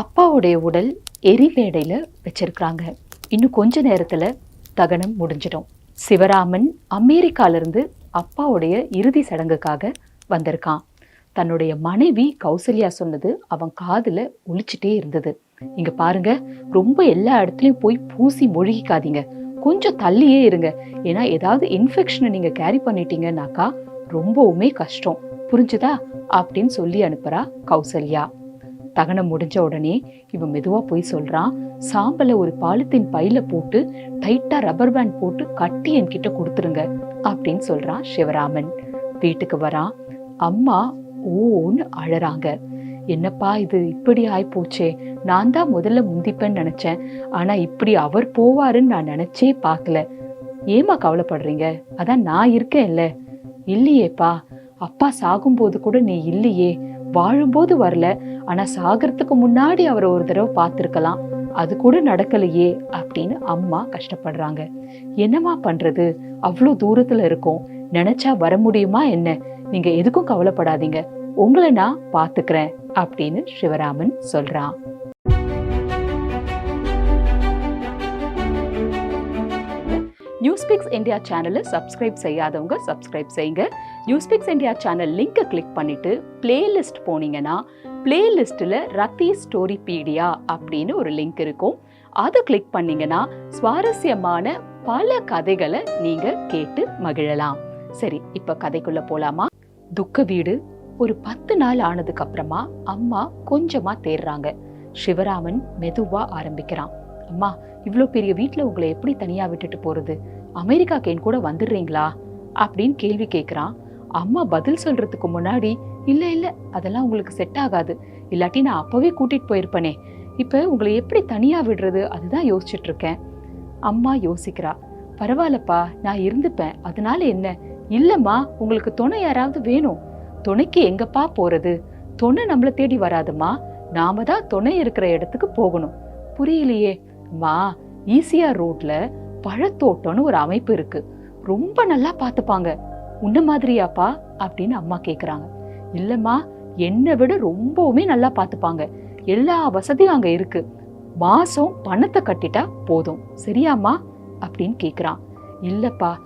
அப்பாவுடைய உடல் எரிவேடையில் வச்சிருக்கிறாங்க. இன்னும் கொஞ்ச நேரத்தில் தகனம் முடிஞ்சிடும். சிவராமன் அமெரிக்காலருந்து அப்பாவுடைய இறுதி சடங்குக்காக வந்திருக்கான். தன்னுடைய மனைவி கௌசல்யா சொன்னது அவன் காதில் ஒழிச்சிட்டே இருந்தது. இங்க பாருங்க ரொம்ப எல்லா இடத்துலையும் போய் பூசி மொழிகாதீங்க கொஞ்சம் தள்ளியே இருங்க. ஏன்னா ஏதாவது இன்ஃபெக்ஷனை நீங்க கேரி பண்ணிட்டீங்கன்னாக்கா ரொம்பவுமே கஷ்டம். புரிஞ்சுதா? அப்படின்னு சொல்லி அனுப்புறா கௌசல்யா. தகனம் முடிஞ்ச உடனே இவன் மெதுவா போய் சொல்றான் சாம்பலை ஒரு பாலித்தீன் பையில போட்டு டைட்டா ரப்பர் பேண்ட் போட்டு கட்டி என்கிட்ட கொடுத்துருங்க அப்படின்னு சொல்றான் சிவராமன். வீட்டுக்கு வரான். அம்மா ஓன்னு அழறாங்க. என்னப்பா இது இப்படி ஆயிப்போச்சே. நான் தான் முதல்ல முந்திப்பேன்னு நினைச்சேன். ஆனா இப்படி அவர் போவாருன்னு நான் நினைச்சே பார்க்கல. ஏமா கவலைப்படுறீங்க? அதான் நான் இருக்கேன்ல. இல்லையேப்பா. அப்பா சாகும்போது கூட நீ இல்லையே. வாழும்போது வரல. ஆனா சாகிறதுக்கு முன்னாடி அவரை ஒரு தடவை பார்த்திருக்கலாம். அது கூட நடக்கலையே அப்படின்னு அம்மா கஷ்டப்படுறாங்க. என்னம்மா பண்றது? அவ்வளோ தூரத்துல இருக்கோம். நினைச்சா வர முடியுமா என்ன? நீங்க எதுக்கும் கவலைப்படாதீங்க. உங்களை நான் பாத்துக்கிறேன் அப்படின்னு சிவராமன் சொல்றான். நியூஸ்பிக்ஸ் இந்தியா சேனலை சப்ஸ்கிரைப் செய்யாதவங்க சப்ஸ்கிரைப் செய்யுங்க நியூஸ்பிக்ஸ் இந்தியா சேனல் லிங்கை கிளிக் பண்ணிட்டு பிளேலிஸ்ட் போனீங்கன்னா பிளேலிஸ்ட்டில் ரத்தி ஸ்டோரி பீடியா அப்படின்னு ஒரு லிங்க் இருக்கும். அதை கிளிக் பண்ணீங்கன்னா சுவாரஸ்யமான பல கதைகளை நீங்க கேட்டு மகிழலாம். சரி இப்ப கதைக்குள்ள போலாமா? துக்க வீடு ஒரு பத்து நாள் ஆனதுக்கு அப்புறமா அம்மா கொஞ்சமா தேடுறாங்க சிவராமன் மெதுவா ஆரம்பிக்கிறான். அம்மா இவ்ளோ பெரிய வீட்டில் உங்களை எப்படி தனியா விட்டுட்டு போறது? அமெரிக்காக்கேன் கூட வந்துடுறீங்களா? அப்படின்னு கேள்வி கேட்குறான் அம்மா பதில் சொல்றதுக்கு முன்னாடி இல்ல இல்ல அதெல்லாம் உங்களுக்கு செட் ஆகாது. இல்லாட்டி நான் அப்பவே கூட்டிட்டு போயிருப்பனே. இப்ப உங்களை எப்படி தனியா விடுறது? அதுதான் யோசிச்சுட்டு இருக்கேன். அம்மா யோசிக்கிறா. பரவாயில்லப்பா நான் இருந்துப்பேன். அதனால என்ன? இல்லம்மா உங்களுக்கு துணை யாராவது வேணும். துணைக்கு எங்கப்பா போறது? துணை நம்மள தேடி வராதுமா நாம தான் துணை இருக்கிற இடத்துக்கு போகணும். புரியலையே. மா ஈசியா ரோட்ல பழத்தோட்டம்னு ஒரு அமைப்பு இருக்கு. ரொம்ப நல்லா பார்த்துப்பாங்க. உன்ன மாதிரியாப்பா அப்படின்னு அம்மா கேக்குறாங்க. இல்லம்மா என்னை விட ரொம்பவுமே நல்லா பார்த்துப்பாங்க எல்லா வசதியும் அங்க இருக்கு. மாசம் பணத்தை கட்டிட்டா போதும். சரியாம்மா? அப்படின்னு கேக்குறான். இல்லப்பா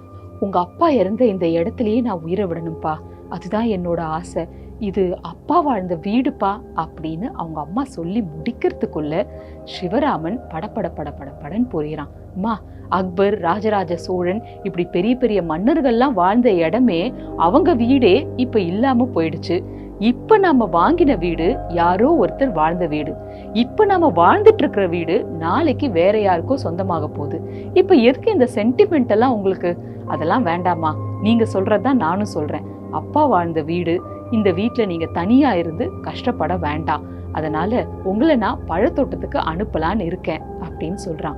உங்க அப்பா இறந்த இந்த இடத்துலயே நான் உயிரை விடணும்ப்பா. அதுதான் என்னோட ஆசை. இது அப்பா வாழ்ந்த வீடுப்பா அப்படின்னு அவங்க அம்மா சொல்லி முடிக்கிறதுக்குள்ள சிவராமன் படபட படபட படன்னு புரியுறான். அம்மா அக்பர் ராஜராஜ சோழன் இப்படி பெரிய பெரிய மன்னர்கள்லாம் வாழ்ந்த இடமே அவங்க வீடே இப்போ இல்லாம போயிடுச்சு. இப்போ நாம வாங்கின வீடு யாரோ ஒருத்தர் வாழ்ந்த வீடு. இப்போ நாம வாழ்ந்துட்டு இருக்கிற வீடு நாளைக்கு வேற யாருக்கோ சொந்தமாக போகுது. இப்போ எதுக்கு இந்த சென்டிமெண்ட் எல்லாம் உங்களுக்கு? அதெல்லாம் வேண்டாமா நீங்க சொல்றதுதான் நானும் சொல்றேன். அப்பா வாழ்ந்த வீடு இந்த வீட்டில் நீங்க தனியா இருந்து கஷ்டப்பட வேண்டாம். அதனால உங்களை நான் பழத்தோட்டத்துக்கு அனுப்பலான்னு இருக்கேன் அப்படின்னு சொல்றான்.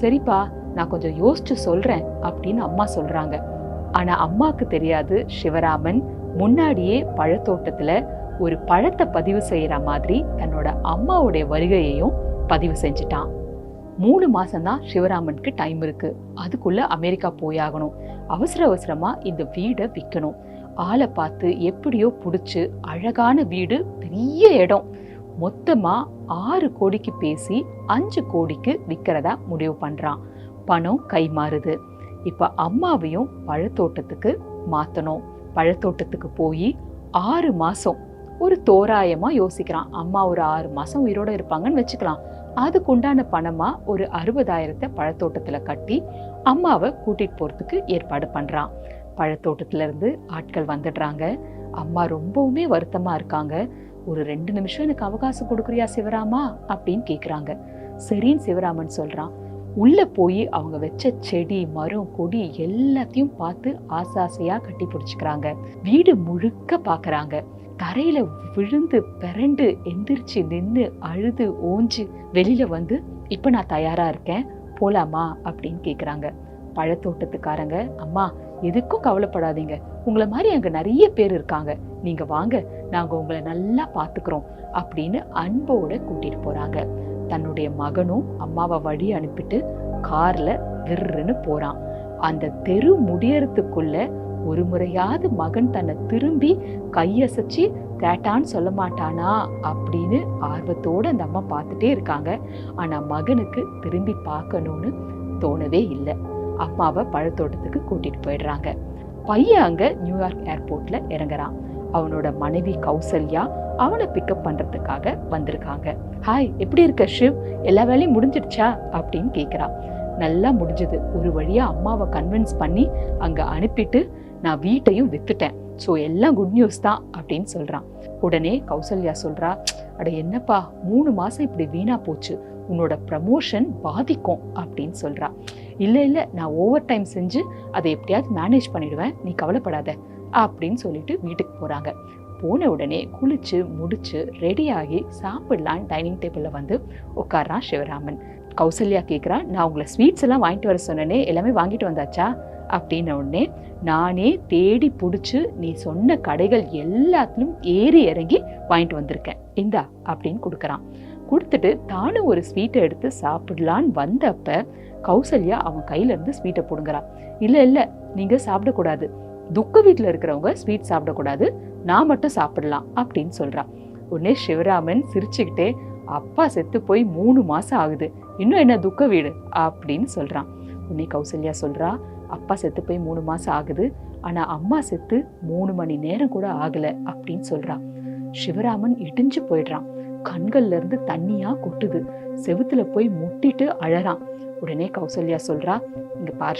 சரிப்பா நான் கொஞ்சம் யோசிச்சு சொல்றேன் அப்படின்னு அம்மா சொல்றாங்க. ஆனா அம்மாக்கு தெரியாது சிவராமன் முன்னாடியே பழத்தோட்டத்துல ஒரு பழத்தை பதிவு செய்யற மாதிரி தன்னோட அம்மாவுடைய வருகையையும் பதிவு செஞ்சுட்டான். மூணு மாசம்தான் சிவராமனுக்கு டைம் இருக்கு. அதுக்குள்ள அமெரிக்கா போயாகணும். அவசர அவசரமா இந்த வீடை விற்கணும் ஆளை பார்த்து எப்படியோ பிடிச்சி அழகான வீடு பெரிய இடம். மொத்தமா ஆறு கோடிக்கு பேசி அஞ்சு கோடிக்கு விற்கிறதா முடிவு பண்றான். பணம் கை மாறுது. இப்ப அம்மாவையும் பழத்தோட்டத்துக்கு மாற்றணும் பழத்தோட்டத்துக்கு போய் ஆறு மாசம் ஒரு தோராயமா யோசிக்கிறான். அம்மா ஒரு ஆறு மாசம் உயிரோட இருப்பாங்கன்னு வச்சுக்கலாம். அதுக்குண்டான பணமாக பணமா ஒரு அறுபதாயிரத்தை பழத்தோட்டத்துல கட்டி அம்மாவை கூட்டிட்டு போறதுக்கு ஏற்பாடு பண்றான். பழத்தோட்டத்துலேருந்து ஆட்கள் வந்துடுறாங்க. அம்மா ரொம்பவுமே வருத்தமாக இருக்காங்க. ஒரு ரெண்டு நிமிஷம் எனக்கு அவகாசம் கொடுக்குறியா சிவராமா? அப்படின்னு கேட்குறாங்க சரின்னு சிவராமன் சொல்கிறான் உள்ளே போய் அவங்க வச்ச செடி மரம் கொடி எல்லாத்தையும் பார்த்து ஆசை ஆசையாக கட்டி பிடிச்சிக்கிறாங்க. வீடு முழுக்க பார்க்குறாங்க தரையில் விழுந்து பிறண்டு எந்திரிச்சு நின்று அழுது ஓஞ்சு வெளியில் வந்து இப்போ நான் தயாராக இருக்கேன். போலாமா? அப்படின்னு கேட்குறாங்க பழத்தோட்டத்துக்காரங்க அம்மா எதுக்கும் கவலைப்படாதீங்க. உங்களை மாதிரி அங்க நிறைய பேர் இருக்காங்க. நீங்க வாங்க நாங்க உங்களை நல்லா பார்த்துக்குறோம் அப்படின்னு அன்போட கூட்டிட்டு போறாங்க. தன்னுடைய மகனும் அம்மாவை வழி அனுப்பிட்டு காரில் விருன்னு போறான். அந்த தெரு முடியறதுக்குள்ள ஒரு முறையாவது மகன் தன்னை திரும்பி கையசைச்சு கேட்டான்னு சொல்ல மாட்டானா? அப்படின்னு ஆர்வத்தோட அந்த அம்மா பார்த்துட்டே இருக்காங்க. ஆனா மகனுக்கு திரும்பி பார்க்கணும்னு தோணவே இல்லை. அம்மாவை பழத்தோட்டத்துக்கு கூட்டிட்டு போயிடுறாங்க. பையன் அங்க நியூயார்க் ஏர்போர்ட்ல இறங்குறான். அவனோட மனைவி கௌசல்யா அவனை பிக்கப் பண்றதுக்காக வந்திருக்காங்க. ஹாய் எப்படி இருக்க ஷிவ்? எல்லா வேலையும் முடிஞ்சிடுச்சா? அப்படின்னு கேட்குறான் நல்லா முடிஞ்சது. ஒரு வழியா அம்மாவை கன்வின்ஸ் பண்ணி அங்க அனுப்பிட்டு நான் வீட்டையும் வித்துட்டேன். ஸோ எல்லாம் குட் நியூஸ் தான் அப்படின்னு சொல்றான். உடனே கௌசல்யா சொல்றா அட என்னப்பா மூணு மாசம் இப்படி வீணா போச்சு. உன்னோட ப்ரமோஷன் பாதிக்கும் அப்படின்னு சொல்றா. இல்லை இல்லை நான் ஓவர் டைம் செஞ்சு அதை எப்படியாவது மேனேஜ் பண்ணிடுவேன். நீ கவலைப்படாத அப்படின்னு சொல்லிட்டு வீட்டுக்கு போகிறாங்க போன உடனே குளிச்சு முடிச்சு ரெடியாகி ஆகி சாப்பிடலான்னு டைனிங் டேபிளில் வந்து உட்கார்றான் சிவராமன். கௌசல்யா கேட்குறா நான் உங்களை ஸ்வீட்ஸ் எல்லாம் வாங்கிட்டு வர சொன்னேனே எல்லாமே வாங்கிட்டு வந்தாச்சா? அப்படின்ன உடனே நானே தேடி பிடிச்சி நீ சொன்ன கடைகள் எல்லாத்துலேயும் ஏறி இறங்கி வாங்கிட்டு வந்திருக்கேன். இந்தா அப்படின்னு கொடுக்குறான். கொடுத்துட்டு தானும் ஒரு ஸ்வீட்டை எடுத்து சாப்பிடலான்னு வந்தப்ப கௌசல்யா அவன் கையில இருந்து ஸ்வீட்டை பிடுங்குறான் இல்லை இல்ல நீங்க சாப்பிடக்கூடாது. துக்க வீட்டில் இருக்கிறவங்க ஸ்வீட் சாப்பிடக்கூடாது. நான் மட்டும் சாப்பிடலாம் அப்படின்னு சொல்றான் உடனே சிவராமன் சிரிச்சுக்கிட்டே அப்பா செத்து போய் மூணு மாசம் ஆகுது. இன்னும் என்ன துக்க வீடு? அப்படின்னு சொல்றான். உடனே கௌசல்யா சொல்றா அப்பா செத்து போய் மூணு மாசம் ஆகுது. ஆனா அம்மா செத்து மூணு மணி நேரம் கூட ஆகல அப்படின்னு சொல்றான் சிவராமன் இடிஞ்சு போயிடுறான். கண்கள்ல இருந்து தண்ணியா கொட்டுது. செவுத்துல போய் முட்டிட்டு அழறான். உடனே கௌசல்யா சொல்றா இங்க பார்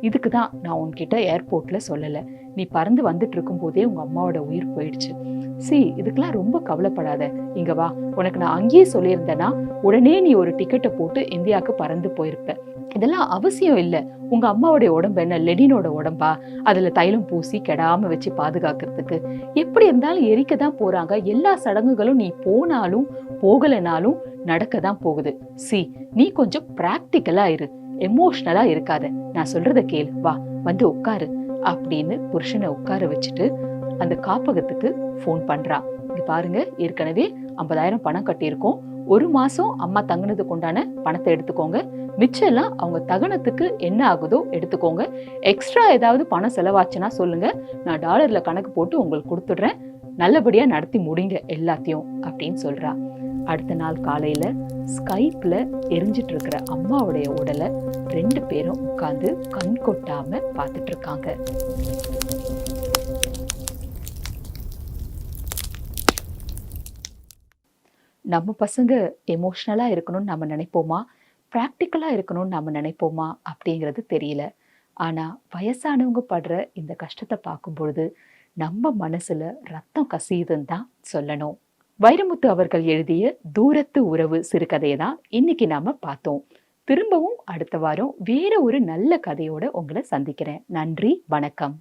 இதுக்கு தான் நான் உன்கிட்ட ஏர்போர்ட்ல சொல்லல. நீ பறந்து வந்துட்டு இருக்கும் போதே உங்க அம்மாவோட உயிர் போயிடுச்சு. சி இதுக்கெல்லாம் ரொம்ப கவலைப்படாத. இங்க வா உனக்கு நான் அங்கேயே சொல்லியிருந்தேன்னா உடனே நீ ஒரு டிக்கெட்டை போட்டு இந்தியாவுக்கு பறந்து போயிருப்ப. இதெல்லாம் அவசியம் இல்லை. உங்க அம்மாவுடைய உடம்பு என்ன? லெனினோட உடம்பா? அதுல தைலம் பூசி கெடாம வச்சு பாதுகாக்கிறதுக்கு. எப்படி இருந்தாலும் எரிக்க தான் போறாங்க. எல்லா சடங்குகளும் நீ போனாலும் போகலைனாலும் நடக்க தான் போகுது. சி நீ கொஞ்சம் பிராக்டிக்கலா இரு. எமோஷ்னலா இருக்காத. நான் சொல்றத கேளு. வா வந்து உட்காரு. அப்படின்னு புருஷனை உட்கார வச்சுட்டு அந்த காப்பகத்துக்கு ஃபோன் பண்றா. இங்க பாருங்க. ஏற்கனவே ஐம்பதாயிரம் பணம் கட்டியிருக்கோம். ஒரு மாசம் அம்மா தங்கினதுக்கு உண்டான பணத்தை எடுத்துக்கோங்க. மிச்சம் எல்லாம் அவங்க தகனத்துக்கு என்ன ஆகுதோ எடுத்துக்கோங்க. எக்ஸ்ட்ரா ஏதாவது பணம் செலவாச்சுன்னா சொல்லுங்க. நான் டாலர்ல கணக்கு போட்டு உங்களுக்கு கொடுத்துடுறேன். நல்லபடியா நடத்தி முடிங்க எல்லாத்தையும் அப்படின்னு சொல்றா. அடுத்த நாள் காலையில ஸ்கைப்ல எரிஞ்சிட்டு இருக்கிற அம்மாவுடைய உடலை ரெண்டு பேரும் உட்கார்ந்து கண் கொட்டாம பார்த்துட்டு நம்ம பசங்க எமோஷ்னலாக இருக்கணும்னு நம்ம நினைப்போமா? ப்ராக்டிக்கலாக இருக்கணும்னு நம்ம நினைப்போமா? அப்படிங்கிறது தெரியல. ஆனால் வயசானவங்க படுற இந்த கஷ்டத்தை பார்க்கும்பொழுது நம்ம மனசில் ரத்தம் கசியுதுன்னு தான் சொல்லணும். வைரமுத்து அவர்கள் எழுதிய தூரத்து உறவு சிறுகதையை தான் இன்னைக்கு நாம பார்த்தோம். திரும்பவும் அடுத்த வாரம் வேற ஒரு நல்ல கதையோட உங்களை சந்திக்கிறேன். நன்றி வணக்கம்.